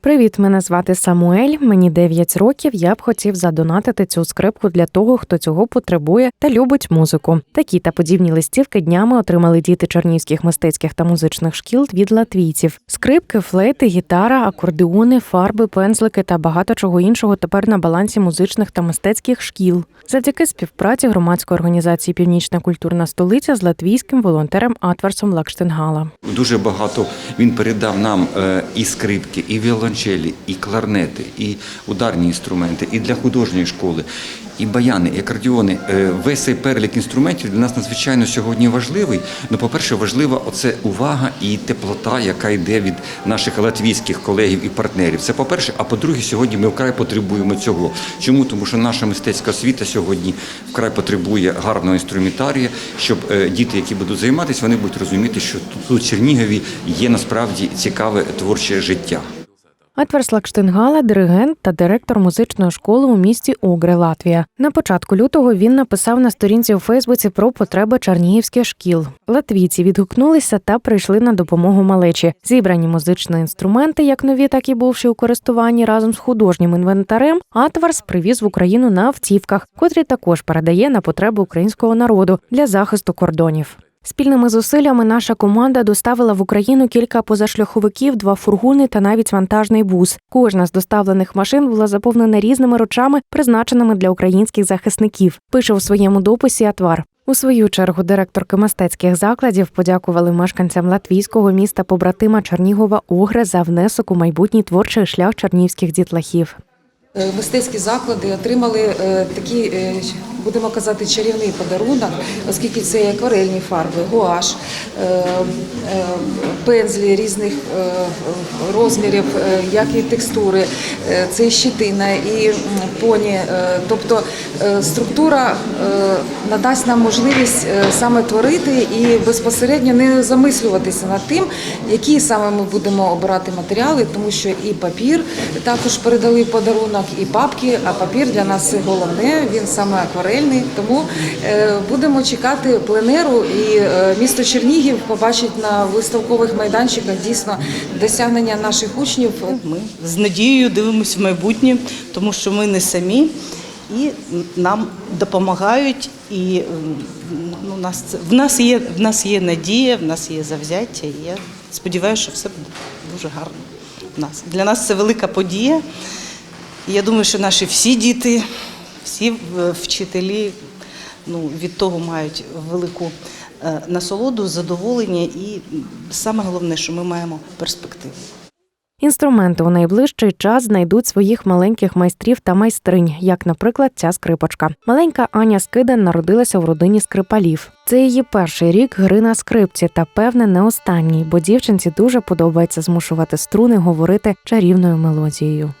Привіт, мене звати Самуель. Мені 9 років. Я б хотів задонатити цю скрипку для того, хто цього потребує та любить музику. Такі та подібні листівки днями отримали діти чернівських мистецьких та музичних шкіл від латвійців. Скрипки, флейти, гітара, акордеони, фарби, пензлики та багато чого іншого тепер на балансі музичних та мистецьких шкіл. Завдяки співпраці громадської організації Північна культурна столиця з латвійським волонтером Атварсом Лакштенгала. Дуже багато він передав нам е, і скрипки, і віолончелі, і кларнети, і ударні інструменти, і для художньої школи, і баяни, і акордіони. Е, Весь цей перелік інструментів для нас надзвичайно сьогодні важливий. Ну, по-перше, важлива оце увага і теплота, яка йде від наших латвійських колегів і партнерів. Це по-перше, а по-друге, сьогодні ми вкрай потребуємо цього. Чому? Тому що наша мистецька освіта сьогодні вкрай потребує гарного інструментарія, щоб е, діти, які будуть займатися, вони будуть розуміти, що тут в Чернігові є насправді цікаве творче життя. Атверс Лакштенгала, диригент та директор музичної школи у місті Огре, Латвія. На початку лютого він написав на сторінці у Фейсбуці про потреби чернігівських шкіл. Латвійці відгукнулися та прийшли на допомогу малечі. Зібрані музичні інструменти, як нові, так і бувші у користуванні разом з художнім інвентарем. Атварс привіз в Україну на автівках, котрі також передає на потреби українського народу для захисту кордонів. Спільними зусиллями наша команда доставила в Україну кілька позашляховиків, два фургони та навіть вантажний бус. Кожна з доставлених машин була заповнена різними речами, призначеними для українських захисників. Пише у своєму дописі Атвар. У свою чергу директорки мистецьких закладів подякували мешканцям латвійського міста побратима Чернігова Огре за внесок у майбутній творчий шлях чернівських дітлахів. Е, Мистецькі заклади отримали е, такий, е, будемо казати, чарівний подарунок, оскільки це є акварельні фарби, гуаш, пензлі різних розмірів, як і текстури, це і щитина, і поні. Тобто структура надасть нам можливість саме творити і безпосередньо не замислюватися над тим, які саме ми будемо обирати матеріали, тому що і папір також передали подарунок, і папки, а папір для нас головне, він саме акварельний. Тому е, будемо чекати пленеру і е, місто Чернігів побачить на виставкових майданчиках дійсно досягнення наших учнів. Ми з надією дивимося в майбутнє, тому що ми не самі і нам допомагають. І ну, нас в нас є в нас є надія, в нас є завзяття. І я сподіваюся, що все буде дуже гарно. В нас для нас це велика подія. І я думаю, що наші всі діти, всі е, вчителі ну, від того мають велику е, насолоду, задоволення, і саме головне, що ми маємо перспективу. Інструменти у найближчий час знайдуть своїх маленьких майстрів та майстринь, як, наприклад, ця скрипочка. Маленька Аня Скидан народилася в родині скрипалів. Це її перший рік гри на скрипці, та певне не останній, бо дівчинці дуже подобається змушувати струни говорити чарівною мелодією.